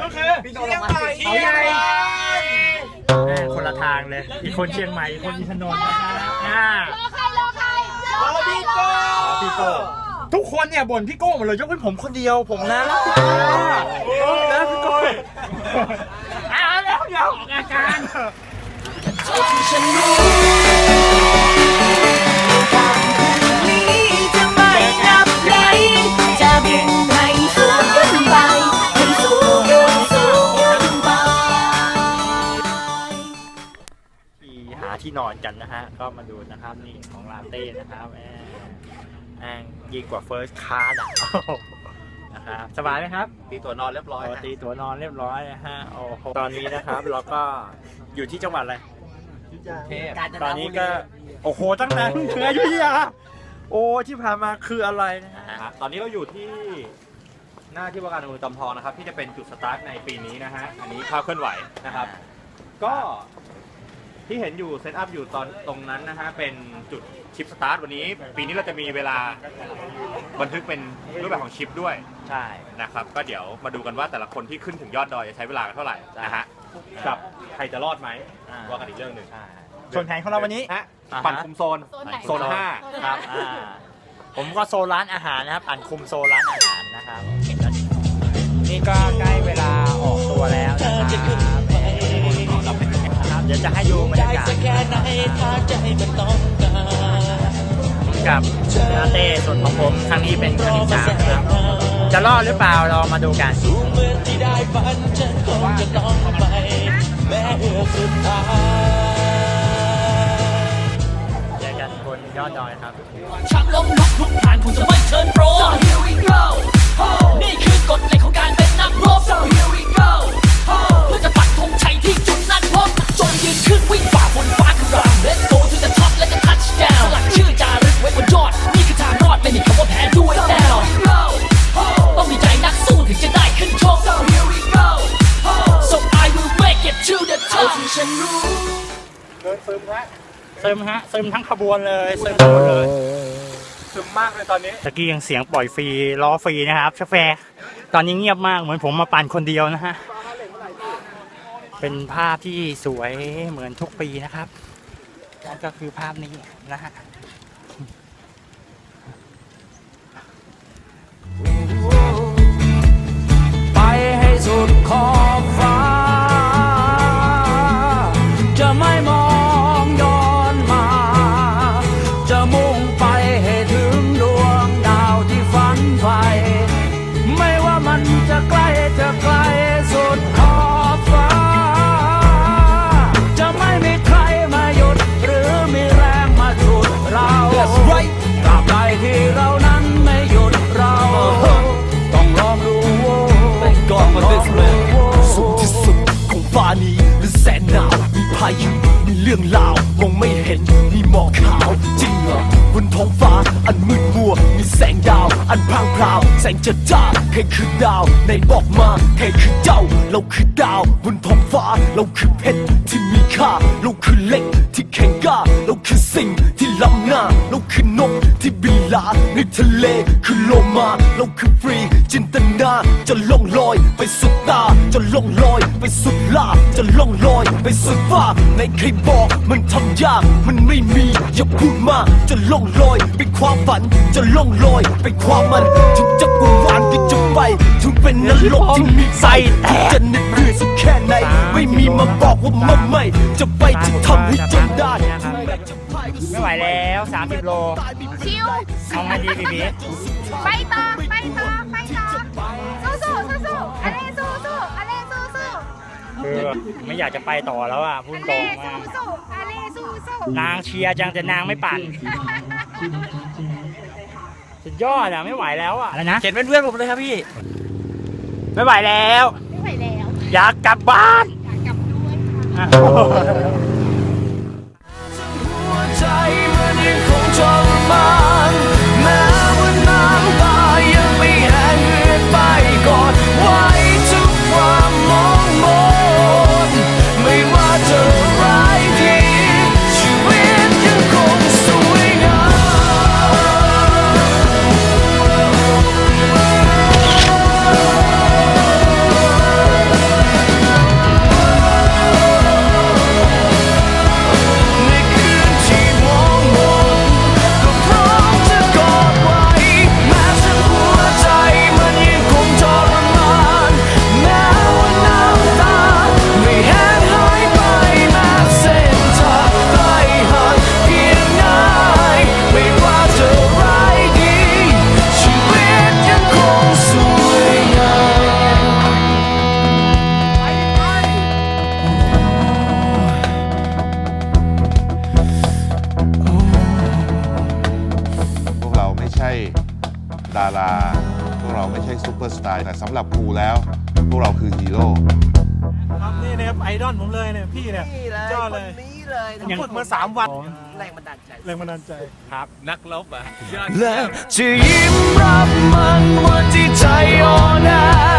โอเคพี่โดนลงมาสิเชียงใหม่แม่คนละทางเลย อีกคนเชียงใหม่ อีกคนอินทนนท์นะครับอ่ารอใครรอใครรอพี่โก้พี่โก้ทุกคนเนี่ยบ่นพี่โก้หมดเลยยกเว้นผมคนเดียวผมนะรักพี่โก้นะพี่โก้อ้าวแล้วเดี๋ยวออกอาการ ที่หาที่นอนกันนะฮะ ก็มาดูนะครับนี่ของลาเต้นะครับแม่แม่งยิ่งกว่าเฟิร์สคลาสอะนะครับสบายไหมครับตีตัวนอนเรียบร้อยปกฮะติตัวนอนเรียบร้อยนะฮะโอ้โหตอนนี้นะครับ เราก็อยู่ที่จังหวัดอะไรเทพตอนนี้ก็ โอ้โหตั้งแต่เพิ่งอยุธยาโอ้ที่ผ่านมาคืออะไรนะฮะนะฮะตอนนี้เราอยู่ที่หน้าที่ว่าการอำเภอจอมทองนะครับ ที่จะเป็นจุดสตาร์ทในปีนี้นะฮะอันนี้ภาพเคลื่อนไหวนะครับ ก็ ที่เห็นอยู่เซตอัพอยู่ตอนตรงนั้นนะฮะเป็นจุดชิปสตาร์ทวันนี้ ปีนี้เราจะมีเวลาบันทึกเป็นรูปแบบของชิปด้วยใช่นะครับก็เดี๋ยวมาดูกันว่าแต่ละคนที่ขึ้นถึงยอดดอยจะใช้เวลาเท่าไหร่นะฮะกับใครจะรอดไหมอ่าว่ากันอีกเรื่องหนึ่งใช่ส่วนแผนของเราวันนี้ฮะอ่าฮะปั่นคุมโซนโซนไหนโซนห้าครับอ่าผมก็โซนร้านอาหารนะครับปั่นคุมโซนร้านอาหาร กับลาเต้ส่วนของผมครั้งนี้เป็นครั้งที่สามครับจะรอดหรือเปล่าเรามาดูกันเจอกันบนยอดดอยครับชักล้มลุกลุกผ่านคงจะไม่เชิญโปร So here we go นี่คือกฎเหล็กของการเป็นนักรบ So here we go เพื่อจะปักธงชัยที่ ซึมฮะซึมทั้งขบวนเลยซึมทั้งหมดเลยซึมมากเลยตอนนี้ตะกี้ยังเสียงปล่อยฟรีล้อฟรีนะครับชาแฟตอนนี้เงียบมากเหมือนผมมาปั่นคนเดียวนะฮะเป็นภาพที่สวยเหมือนทุกปีนะครับนั่นก็คือภาพนี้นะฮะ รื่องราวมองไม่เห็นมีหมอกขาวจริงเหรอบนท้องฟ้าอันมืดมัว มีแสงดาว อันพรางพราว แสงจัดจ้าใครคือดาวในบอกมาใครคือเจ้า เราคือดาวบนท้องฟ้า เราคือเพชรที่มีค่า เราคือเหล็กที่แข็งกล้า เราคือสิ่งที่ ล้ำหน้าเราคือนกที่บินลาในทะเลคือโลมาเราคือฟรีจินตนาจะล่องลอยไปสุดตาจะล่องลอยไปสุดลาบจะล่องลอยไปสุดฟ้าในใครบอกมันทำยากมันไม่มีอย่าพูดมากจะล่องลอยไปความฝันจะล่องลอยไปความมันถึงจะกูวานที่จะไปถึงเป็นนรกที่มีไฟถึงจะเหน็ด ไหนไม่มีมาบอกว่ามันไม่ จะไปจะทำให้จนได้ถึงแม้จะพ่ายก็สู้ไม่ไหวแล้ว30โล ชิว เอาไงดีบีบีไปต่อ ไปต่อ ไปต่อ สู้สู้สู้สู้อะไรสู้สู้อะไรสู้สู้คือไม่อยากจะไปต่อแล้วอะพูดอะไรตรงสู้มากสู้อะไรสู้สู้นางเชียร์จังแต่นางไม่ปั่นสุดยอดอะไม่ไหวแล้วอะอะไรนะเจ็ดเพื่อนๆผมเลยครับพี่ ไม่ไหวแล้ว ไม่ไหวแล้ว อยากกลับบ้าน อะารา พวกเราไม่ใช่ซูเปอร์สตาร์แต่สำหรับครูแล้ว พวกเราคือฮีโร่ครับนี่นะครับไอดอลผมเลยเนี่ยพี่เนี่ยนี่เลยเลนยเลยทั้งหมฝึดกมาสามวันแรงบันดาลใจ แรงบันดาลใจ ครับนักลบอะ และจะยิ้มรับมันวันที่ใจอ่อนแอ